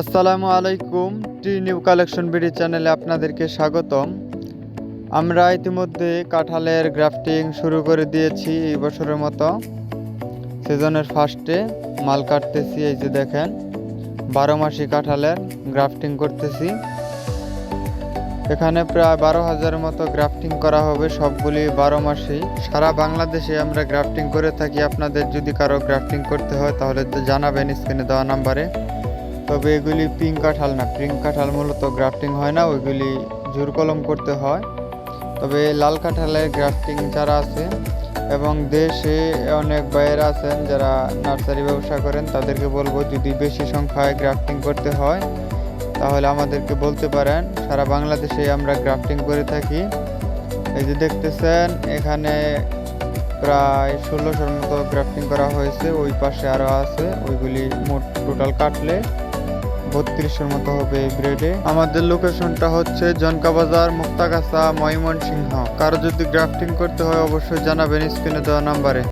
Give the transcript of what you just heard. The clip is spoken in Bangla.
আসসালামু আলাইকুম, টি নিউ কালেকশন বিডি চ্যানেলে আপনাদেরকে স্বাগতম। আমরা ইতিমধ্যে কাঁঠালের গ্রাফটিং শুরু করে দিয়েছি এই বছরের মতো। সিজনের ফার্স্টে মাল কাটতেছি, এই যে দেখেন, বারো মাসি কাঁঠালের গ্রাফটিং করতেছি। এখানে প্রায় বারো হাজারের মতো গ্রাফটিং করা হবে, সবগুলি বারো মাসি। সারা বাংলাদেশে আমরা গ্রাফটিং করে থাকি, আপনাদের যদি কারও গ্রাফটিং করতে হয়, তাহলে তো জানাবেন স্ক্রিনে দেওয়া নাম্বারে। তবে এগুলি পিঙ্ক কাঁঠাল না। পিঙ্ক কাঁঠাল মূলত গ্রাফটিং হয় না, ওইগুলি জোর কলম করতে হয়। তবে লাল কাঁঠালের গ্রাফটিং যারা আছে এবং দেশে অনেক বাইরে আছেন যারা নার্সারি ব্যবসা করেন, তাদেরকে বলব যদি বেশি সংখ্যায় গ্রাফটিং করতে হয়, তাহলে আমাদেরকে বলতে পারেন, সারা বাংলাদেশে আমরা গ্রাফটিং করে থাকি। এই যে দেখতেছেন, এখানে প্রায় ষোলোশোর মতো গ্রাফটিং করা হয়েছে, ওই পাশে আরও আছে, ওইগুলি মোট টোটাল কাটলে। বত্রিশের মতো হবে এই গ্রেডে আমাদের লোকেশনটা হচ্ছে জনকা বাজার মুক্তাগাছা, ময়মনসিংহ। কারও যদি গ্রাফটিং করতে হয়, অবশ্যই জানাবেন স্ক্রিনে দেওয়া নাম্বারে।